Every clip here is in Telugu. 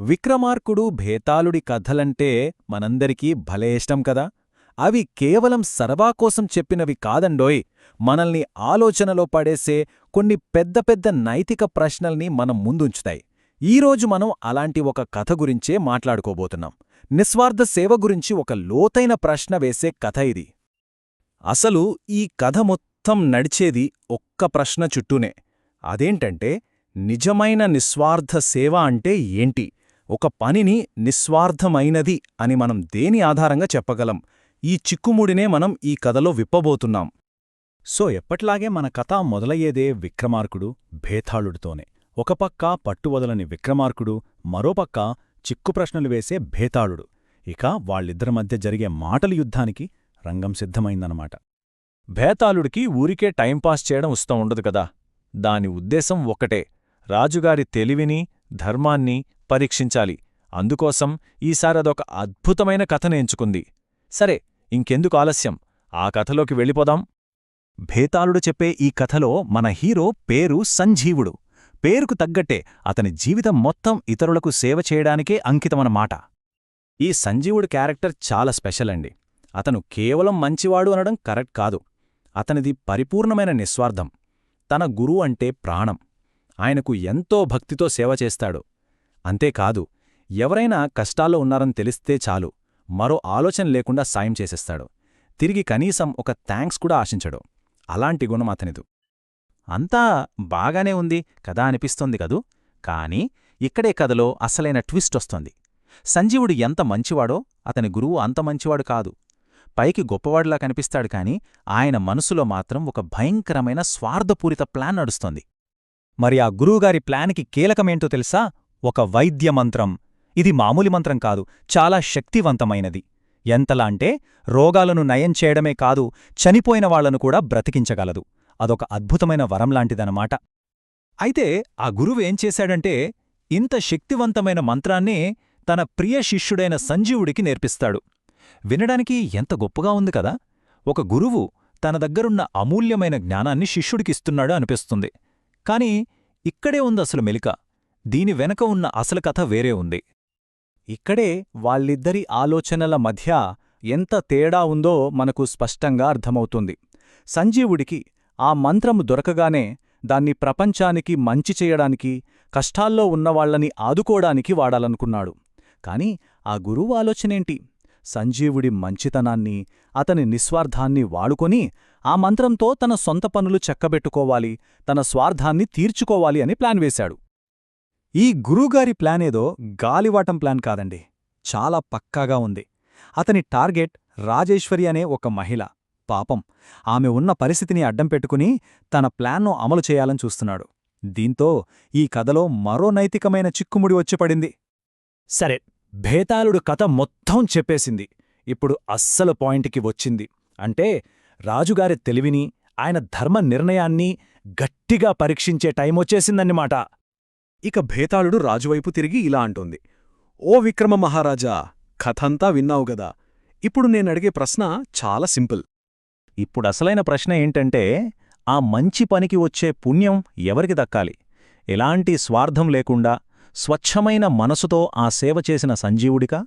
విక్రమార్కుడు భేతాళుడి కథలంటే మనందరికీ భలే ఇష్టం కదా? అవి కేవలం సరవాకోసం చెప్పినవి కాదండోయ్. మనల్ని ఆలోచనలో పడేసే కొన్ని పెద్ద పెద్ద నైతిక ప్రశ్నల్ని మనం ముందుంచుతాయి. ఈరోజు మనం అలాంటి ఒక కథ గురించే మాట్లాడుకోబోతున్నాం. నిస్వార్థ సేవ గురించి ఒక లోతైన ప్రశ్న వేసే కథ ఇది. అసలు ఈ కథ మొత్తం నడిచేది ఒక్క ప్రశ్న చుట్టూనే. అదేంటంటే నిజమైన నిస్వార్థ సేవ అంటే ఏంటి? ఒక పనిని నిస్వార్థమైనది అని మనం దేని ఆధారంగా చెప్పగలం? ఈ చిక్కుముడినే మనం ఈ కథలో విప్పబోతున్నాం. సో ఎప్పట్లాగే మన కథ మొదలయ్యేదే విక్రమార్కుడు భేతాళుడితోనే. ఒక పక్క పట్టువదలని విక్రమార్కుడు మరోపక్క చిక్కు ప్రశ్నలు వేసే భేతాళుడు. ఇక వాళ్ళిద్దరి మధ్య జరిగే మాటల యుద్ధానికి రంగం సిద్ధమైందనమాట భేతాళుడికి ఊరికే టైంపాస్ చేయడం ఉస్తం ఉండదు కదా? దాని ఉద్దేశం ఒక్కటే. రాజుగారి తెలివిని ధర్మాన్ని పరీక్షించాలి. అందుకోసం ఈసారదొక అద్భుతమైన కథను ఎంచుకుంది. సరే ఇంకెందుకు ఆలస్యం? ఆ కథలోకి వెళ్ళిపోదాం. భేతాళుడు చెప్పే ఈ కథలో మన హీరో పేరు సంజీవుడు. పేరుకు తగ్గట్టే అతని జీవితం మొత్తం ఇతరులకు సేవ చేయడానికే అంకితమనమాట ఈ సంజీవుడు క్యారెక్టర్ చాలా స్పెషల్ అండి అతను కేవలం మంచివాడు అనడం కరెక్ట్ కాదు. అతనిది పరిపూర్ణమైన నిస్వార్థం. తన గురువు అంటే ప్రాణం. ఆయనకు ఎంతో భక్తితో సేవ చేస్తాడు. అంతేకాదు ఎవరైనా కష్టాల్లో ఉన్నారని తెలిస్తే చాలు మరో ఆలోచన లేకుండా సాయం చేసేస్తాడు. తిరిగి కనీసం ఒక థ్యాంక్స్ కూడా ఆశించడు. అలాంటి గుణం అతనిదు. అంతా బాగానే ఉంది కదా అనిపిస్తోంది కదూ? కాని ఇక్కడే కథలో అసలైన ట్విస్ట్ వస్తోంది. సంజీవుడు ఎంత మంచివాడో అతని గురువు అంత మంచివాడు కాదు. పైకి గొప్పవాడిలా కనిపిస్తాడు కాని ఆయన మనసులో మాత్రం ఒక భయంకరమైన స్వార్థపూరిత ప్లాన్ నడుస్తోంది. మరి ఆ గురువుగారి ప్లాన్కి కీలకమేంటో తెలుసా? ఒక వైద్య మంత్రం. ఇది మామూలి మంత్రం కాదు చాలా శక్తివంతమైనది. ఎంతలా అంటే రోగాలను నయం చేయడమే కాదు చనిపోయిన వాళ్ళను కూడా బ్రతికించగలదు. అదొక అద్భుతమైన వరంలాంటిదనమాట అయితే ఆ గురువేం చేశాడంటే ఇంత శక్తివంతమైన మంత్రాన్నే తన ప్రియ శిష్యుడైన సంజీవుడికి నేర్పిస్తాడు. వినడానికి ఎంత గొప్పగా ఉంది కదా! ఒక గురువు తన దగ్గరున్న అమూల్యమైన జ్ఞానాన్ని శిష్యుడికిస్తున్నాడు అనిపిస్తుంది. కాని ఇక్కడే ఉందసలు మెలిక. దీని వెనక ఉన్న అసలు కథ వేరే ఉంది. ఇక్కడే వాళ్ళిద్దరి ఆలోచనల మధ్య ఎంత తేడా ఉందో మనకు స్పష్టంగా అర్థమవుతుంది. సంజీవుడికి ఆ మంత్రము దొరకగానే దాన్ని ప్రపంచానికి మంచి చేయడానికి కష్టాల్లో ఉన్నవాళ్ళని ఆదుకోడానికి వాడాలనుకున్నాడు. కాని ఆ గురువు ఆలోచనేంటి? సంజీవుడి మంచితనాన్ని అతని నిస్వార్థాన్ని వాడుకొని ఆ మంత్రంతో తన సొంత పనులు చెక్కబెట్టుకోవాలి తన స్వార్థాన్ని తీర్చుకోవాలి అని ప్లాన్ వేశాడు. ఈ గురువుగారి ప్లానేదో గాలివాటం ప్లాన్ కాదండి. చాలా పక్కాగా ఉంది. అతని టార్గెట్ రాజేశ్వరి అనే ఒక మహిళ. పాపం. ఆమె ఉన్న పరిస్థితిని అడ్డం పెట్టుకుని తన ప్లాన్ను అమలు చేయాలని చూస్తున్నాడు. దీంతో ఈ కథలో మరో నైతికమైన చిక్కుముడి వచ్చిపడింది సరే భేతాళుడు కథ మొత్తం చెప్పేసింది. ఇప్పుడు అస్సలు పాయింట్కి వచ్చింది. అంటే రాజుగారి తెలివిని ఆయన ధర్మ నిర్ణయాన్ని గట్టిగా పరీక్షించే టైమొచ్చేసిందన్నమాట ఇక భేతాళుడు రాజువైపు తిరిగి ఇలా అంటోంది ఓ విక్రమ మహారాజా కథంతా విన్నావు గదా. ఇప్పుడు నేనడిగే ప్రశ్న చాలా సింపుల్. ఇప్పుడసలైన ప్రశ్న ఏంటంటే ఆ మంచి పనికి వచ్చే పుణ్యం ఎవరికి దక్కాలి? ఎలాంటి స్వార్థం లేకుండా స్వచ్ఛమైన మనసుతో ఆ సేవ చేసిన సంజీవుడికా?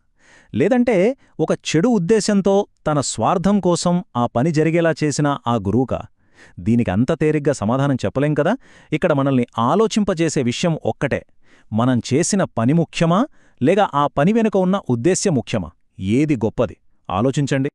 లేదంటే ఒక చెడు ఉద్దేశంతో తన స్వార్థం కోసం ఆ పని జరిగేలా చేసిన ఆ గురువుకా? దీనికి అంత తేలిగ్గా సమాధానం చెప్పలేం కదా? ఇక్కడ మనల్ని ఆలోచింపజేసే విషయం ఒక్కటే. మనం చేసిన పని ముఖ్యమా? లేక ఆ పని వెనుక ఉన్న ఉద్దేశ్యం ముఖ్యమా? ఏది గొప్పది? ఆలోచించండి.